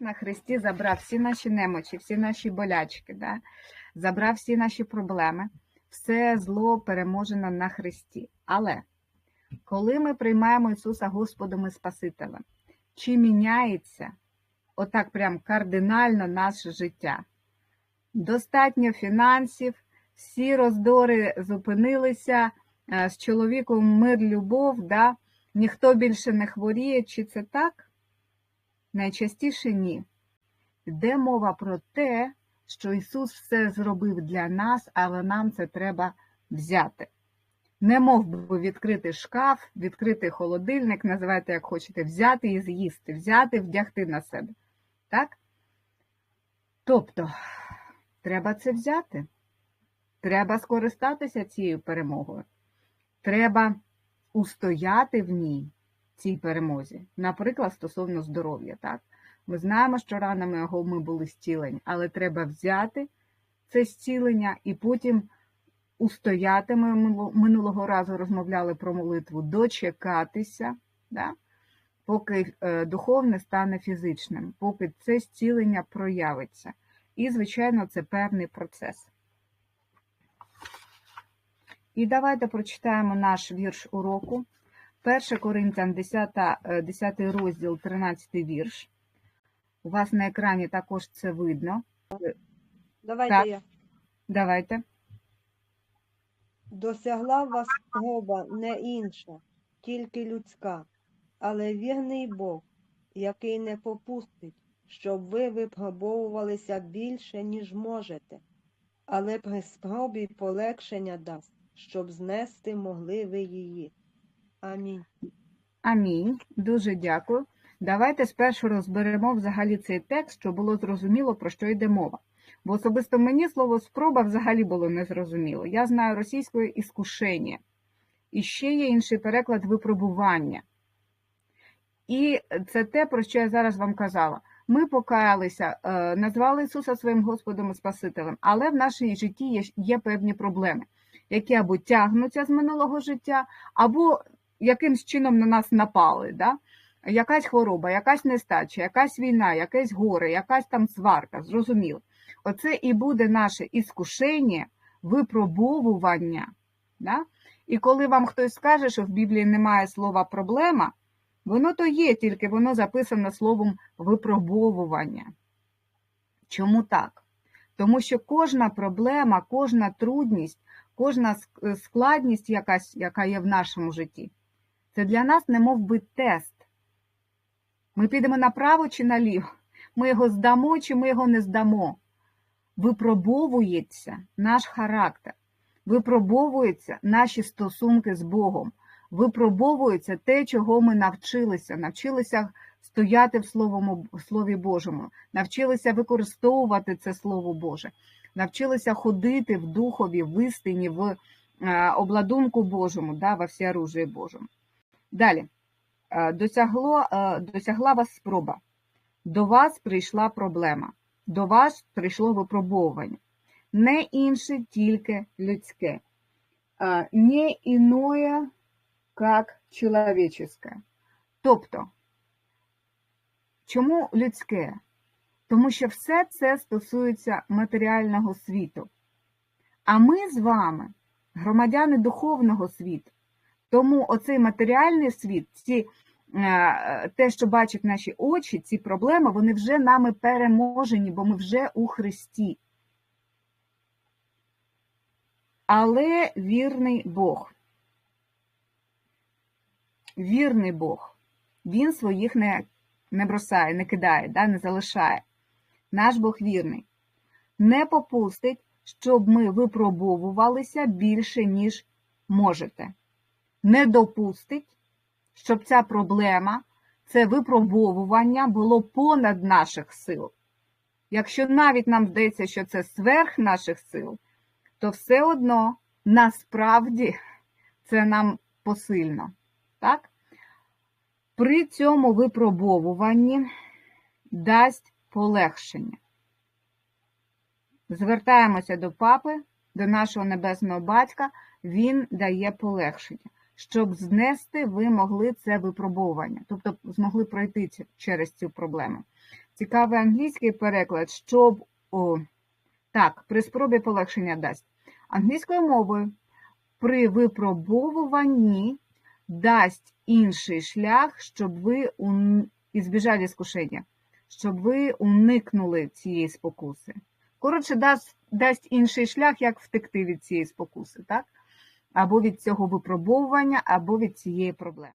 на Христі забрав всі наші немочі, всі наші болячки, да? забрав всі наші проблеми, все зло переможено на Христі. Але коли ми приймаємо Ісуса Господом і Спасителем, чи міняється отак прям кардинально наше життя? Достатньо фінансів, всі роздори зупинилися, е, з чоловіком мир, любов, да? ніхто більше не хворіє, чи це так? Найчастіше ні. Йде мова про те, що Ісус все зробив для нас, але нам це треба взяти. Не мов би відкрити шкаф, відкрити холодильник, називайте як хочете, взяти і з'їсти, взяти, вдягти на себе. Так? Тобто, треба це взяти. Треба скористатися цією перемогою. Треба устояти в ній цій перемозі. Наприклад, стосовно здоров'я. Так? Ми знаємо, що ранами ми були зцілені, але треба взяти це зцілення і потім устояти. Ми минулого разу розмовляли про молитву, дочекатися, да? поки е, духовне стане фізичним, поки це зцілення проявиться. І, звичайно, це певний процес. І давайте прочитаємо наш вірш уроку. 1 Коринтян, 10, 10 е, розділ, 13 вірш. У вас на екрані також це видно. Давайте Так. я. Давайте. Досягла вас спроба не інша, тільки людська, але вірний Бог, який не попустить, щоб ви випробовувалися більше, ніж можете, але при спробі полегшення дасть, щоб знести могли ви її. Амінь. Амінь. Дуже дякую. Давайте спершу розберемо взагалі цей текст, щоб було зрозуміло, про що йде мова. Бо особисто мені слово спроба взагалі було незрозуміло. Я знаю російською іскушення. І ще є інший переклад випробування. І це те, про що я зараз вам казала. Ми покаялися, е, назвали Ісуса своїм Господом і Спасителем, але в нашій житті є, є певні проблеми, які або тягнуться з минулого життя, або якимсь чином на нас напали. Да? Якась хвороба, якась нестача, якась війна, якесь горе, якась там сварка, зрозуміло. Оце і буде наше іскушення, випробовування. Да? І коли вам хтось скаже, що в Біблії немає слова проблема, воно то є, тільки воно записано словом випробовування. Чому так? Тому що кожна проблема, кожна трудність, кожна складність, якась, яка є в нашому житті, це для нас не мов би тест. Ми підемо направо чи наліво, ми його здамо чи ми його не здамо. Випробовується наш характер, випробовуються наші стосунки з Богом, випробовується те, чого ми навчилися, навчилися стояти в Словому, в Слові Божому, навчилися використовувати це Слово Боже, навчилися ходити в духові, в істині, в е, обладунку Божому, да, во всеоружії Божому. Далі. Досягло, досягла вас спроба. До вас прийшла проблема, до вас прийшло випробовування. Не інше, тільки людське. Не іное, як чоловічеське. Тобто, чому людське? Тому що все це стосується матеріального світу. А ми з вами, громадяни духовного світу, тому оцей матеріальний світ, ці, е, те, що бачать наші очі, ці проблеми, вони вже нами переможені, бо ми вже у Христі. Але вірний Бог. Вірний Бог. Він своїх не не бросає, не кидає, да, не залишає. Наш Бог вірний. Не попустить, щоб ми випробовувалися більше, ніж можете не допустить, щоб ця проблема, це випробовування було понад наших сил. Якщо навіть нам здається, що це сверх наших сил, то все одно насправді це нам посильно. Так? При цьому випробовуванні дасть полегшення. Звертаємося до папи, до нашого небесного батька, він дає полегшення щоб знести ви могли це випробовування, тобто змогли пройти через цю проблему. Цікавий англійський переклад, щоб о, так, при спробі полегшення дасть. Англійською мовою при випробовуванні дасть інший шлях, щоб ви ун... ізбіжали скушення, щоб ви уникнули цієї спокуси. Коротше, дасть, дасть інший шлях, як втекти від цієї спокуси, так? Або від цього випробовування, або від цієї проблеми.